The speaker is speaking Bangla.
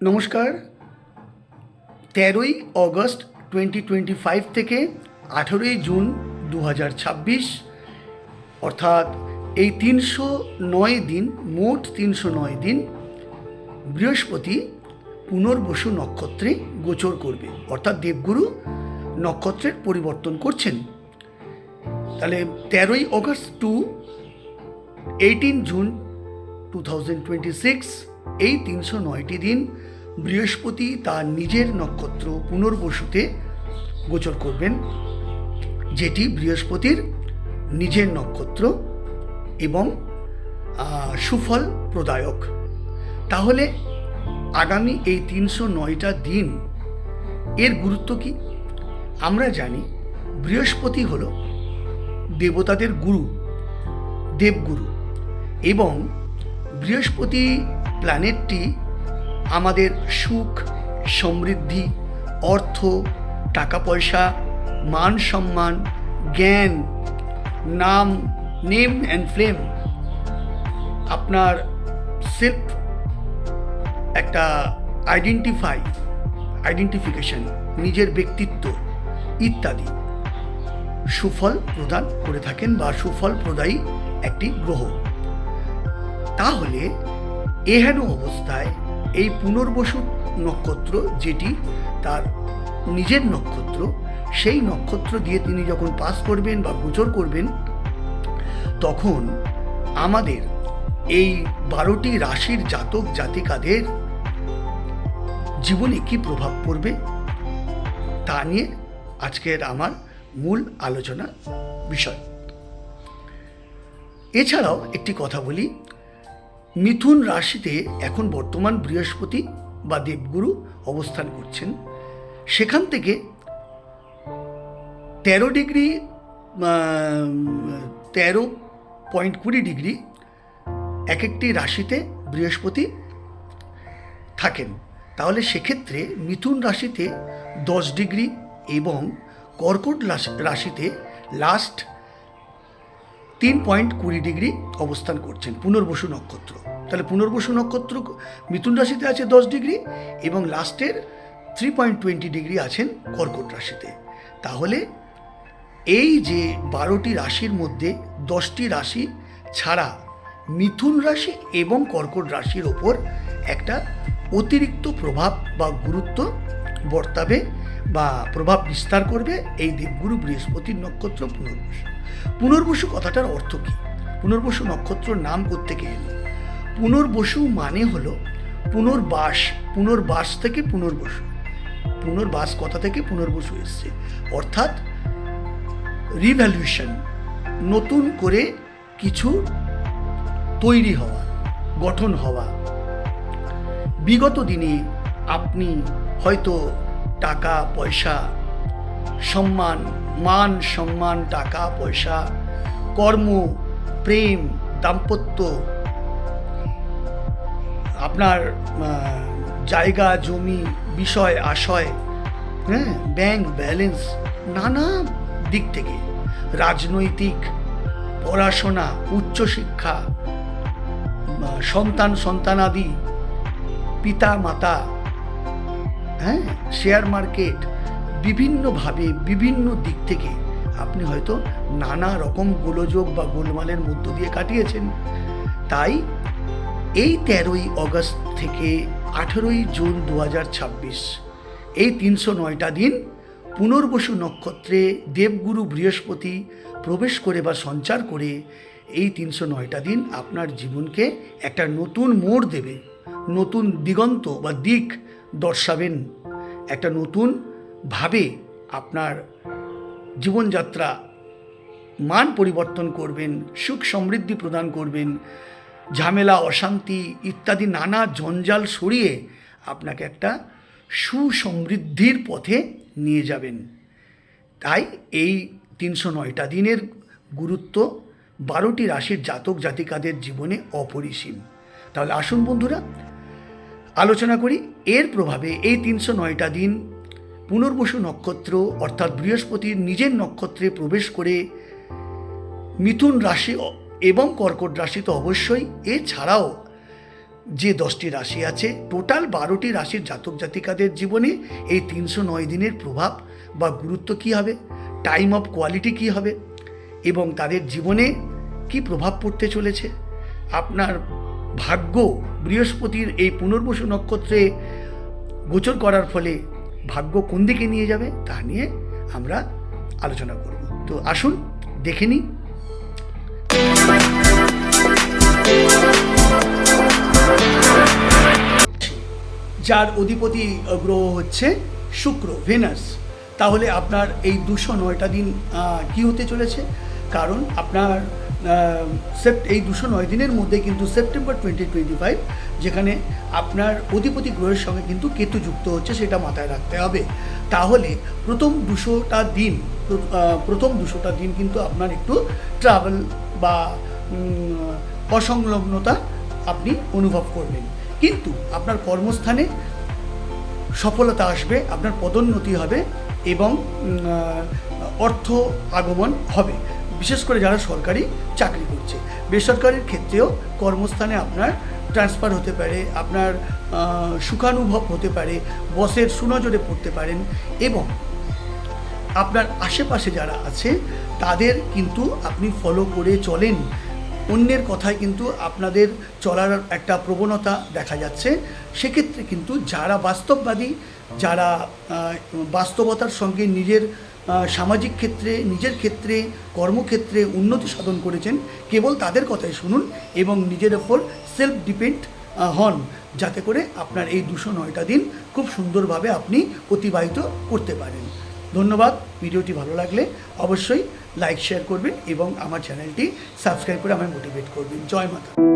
নমস্কার। তেরোই অগস্ট টোয়েন্টি টোয়েন্টি ফাইভ থেকে আঠেরোই জুন দু হাজার ছাব্বিশ, অর্থাৎ এই তিনশো নয় দিন, মোট তিনশো নয় দিন, বৃহস্পতি পুনর্বসু নক্ষত্রে গোচর করবে। অর্থাৎ দেবগুরু নক্ষত্রের পরিবর্তন করছেন। তাহলে তেরোই August to eighteen June two thousand twenty six এই তিনশো নয়টি দিন বৃহস্পতি তার নিজের নক্ষত্র পুনর্বসুতে গোচর করবেন, যেটি বৃহস্পতির নিজের নক্ষত্র এবং সুফল প্রদায়ক। তাহলে আগামী এই তিনশো নয়টা দিন এর গুরুত্ব কি? আমরা জানি বৃহস্পতি হল দেবতাদের গুরু, দেবগুরু এবং বৃহস্পতি প্ল্যানেটটি আমাদের সুখ, সমৃদ্ধি, অর্থ টাকা পয়সা মান সম্মান, জ্ঞান, নাম, নেম অ্যান্ড ফ্লেম আপনার সেলফ একটা আইডেন্টিফাই আইডেন্টিফিকেশন নিজের ব্যক্তিত্ব ইত্যাদি সুফল প্রদান করে থাকেন বা সুফল প্রদায়ী একটি গ্রহ। তাহলে এহেন অবস্থায় এই পুনর্বসু নক্ষত্র যেটি তার নিজের নক্ষত্র, সেই নক্ষত্র দিয়ে তিনি যখন পাস করবেন বা গোচর করবেন, তখন আমাদের এই বারোটি রাশির জাতক জাতিকাদের জীবনে কি প্রভাব পড়বে তা নিয়ে আজকের আমার মূল আলোচনা বিষয়। এছাড়াও একটি কথা বলি মিথুন রাশিতে এখন বর্তমান বৃহস্পতি বা দেবগুরু অবস্থান করছেন। সেখান থেকে তেরো ডিগ্রি তেরো পয়েন্ট কুড়ি ডিগ্রি এক একটি রাশিতে বৃহস্পতি থাকেন। তাহলে সেক্ষেত্রে মিথুন রাশিতে দশ ডিগ্রি এবং কর্কট রাশিতে লাস্ট তিন পয়েন্ট কুড়ি ডিগ্রি অবস্থান করছেন পুনর্বসু নক্ষত্র। তাহলে পুনর্বসু নক্ষত্র মিথুন রাশিতে আছে দশ ডিগ্রি এবং লাস্টের থ্রি পয়েন্ট টোয়েন্টি ডিগ্রি আছেন কর্কট রাশিতে। তাহলে এই যে বারোটি রাশির মধ্যে দশটি রাশি ছাড়া মিথুন রাশি এবং কর্কট রাশির ওপর একটা অতিরিক্ত প্রভাব বা গুরুত্ব বর্তাবে বা প্রভাব বিস্তার করবে এই দেবগুরু বৃহস্পতির নক্ষত্র পুনর্বসু। পুনর্বসু কথাটার অর্থ কী? পুনর্বসু নক্ষত্র নাম থেকে এলো। পুনর্বসু মানে হলো পুনর্বাস পুনর্বাস থেকে পুনর্বসু। পুনর্বাস কথা থেকে পুনর্বসু এসছে। অর্থাৎ রিভ্যালুয়েশন নতুন করে কিছু তৈরি হওয়া, গঠন হওয়া। বিগত দিনে আপনি হয়তো টাকা, পয়সা, সম্মান, মান, সম্মান, টাকা, পয়সা, কর্ম, প্রেম, দাম্পত্য, আপনার জায়গা, জমি, বিষয়, আশয় হ্যাঁ ব্যাংক ব্যালেন্স, নানা দিক থেকে। রাজনৈতিক পড়াশোনা, উচ্চশিক্ষা সন্তান, সন্তানাদি, পিতা, মাতা হ্যাঁ শেয়ার মার্কেট বিভিন্নভাবে, বিভিন্ন দিক থেকে আপনি হয়তো নানা রকম গোলযোগ বা গোলমালের মধ্য দিয়ে কাটিয়েছেন। তাই এই তেরোই অগস্ট থেকে আঠেরোই জুন দু এই তিনশো নয়টা দিন পুনর্বসু নক্ষত্রে দেবগুরু বৃহস্পতি প্রবেশ করে বা সঞ্চার করে এই তিনশো নয়টা দিন আপনার জীবনকে একটা নতুন মোড় দেবে, নতুন দিগন্ত বা দিক দর্শাবেন। একটা নতুন ভাবে আপনার জীবনযাত্রা মান পরিবর্তন করবেন, সুখ সমৃদ্ধি প্রদান করবেন, ঝামেলা, অশান্তি ইত্যাদি নানা জঞ্জাল সরিয়ে আপনাকে একটা সুসমৃদ্ধির পথে নিয়ে যাবেন। তাই এই তিনশো নয়টা দিনের গুরুত্ব বারোটি রাশির জাতক জাতিকাদের জীবনে অপরিসীম। তাহলে আসুন বন্ধুরা আলোচনা করি, এর প্রভাবে এই তিনশো নয়টা দিন পুনর্বসু নক্ষত্র অর্থাৎ বৃহস্পতির নিজের নক্ষত্রে প্রবেশ করে মিথুন রাশি এবং কর্কট রাশি তো অবশ্যই। এছাড়াও যে দশটি রাশি আছে, টোটাল বারোটি রাশির জাতক জাতিকাদের জীবনে এই তিনশো নয় দিনের প্রভাব বা গুরুত্ব কী হবে? টাইম অফ কোয়ালিটি কী হবে? এবং তাদের জীবনে কি প্রভাব পড়তে চলেছে? আপনার ভাগ্য বৃহস্পতির এই পুনর্বসু নক্ষত্রে গোচর করার ফলে ভাগ্য কোন দিকে নিয়ে যাবে তা নিয়ে আমরা আলোচনা করব। তো আসুন, দেখে নিই। যার অধিপতি গ্রহ হচ্ছে শুক্র, ভেনাস। তাহলে আপনার এই দুশো নয়টা দিন কি হতে চলেছে? কারণ আপনার এই দুশো নয় দিনের মধ্যে কিন্তু সেপ্টেম্বর টোয়েন্টি টোয়েন্টি ফাইভ যেখানে আপনার অধিপতি গ্রহের সঙ্গে কিন্তু কেতু যুক্ত হচ্ছে সেটা মাথায় রাখতে হবে। তাহলে প্রথম দুশোটা দিন প্রথম দুশোটা দিন কিন্তু আপনার একটু ট্রাভেল বা অসংলগ্নতা আপনি অনুভব করবেন। কিন্তু আপনার কর্মস্থানে সফলতা আসবে, আপনার পদোন্নতি হবে এবং অর্থ আগমন হবে। বিশেষ করে যারা সরকারি চাকরি করছে। বেসরকারির ক্ষেত্রেও কর্মস্থানে আপনার ট্রান্সফার হতে পারে, আপনার সুখানুভব হতে পারে, বসের সুনজরে পড়তে পারেন এবং আপনার আশেপাশে যারা আছে, তাদের কিন্তু আপনি ফলো করে চলেন। অন্যের কথায় কিন্তু আপনাদের চলার একটা প্রবণতা দেখা যাচ্ছে। সেক্ষেত্রে কিন্তু যারা বাস্তববাদী, যারা বাস্তবতার সঙ্গে নিজের সামাজিক ক্ষেত্রে, নিজের ক্ষেত্রে, কর্মক্ষেত্রে উন্নতি সাধন করেছেন। কেবল তাদের কথাই শুনুন এবং নিজের ওপর সেলফ ডিপেন্ড হন। যাতে করে আপনার এই দুশো নয়টা দিন খুব সুন্দরভাবে আপনি অতিবাহিত করতে পারেন। ধন্যবাদ। ভিডিওটি ভালো লাগলে অবশ্যই লাইক শেয়ার করবেন এবং আমার চ্যানেলটি সাবস্ক্রাইব করে আমায় মোটিভেট করবেন। জয় মাতা।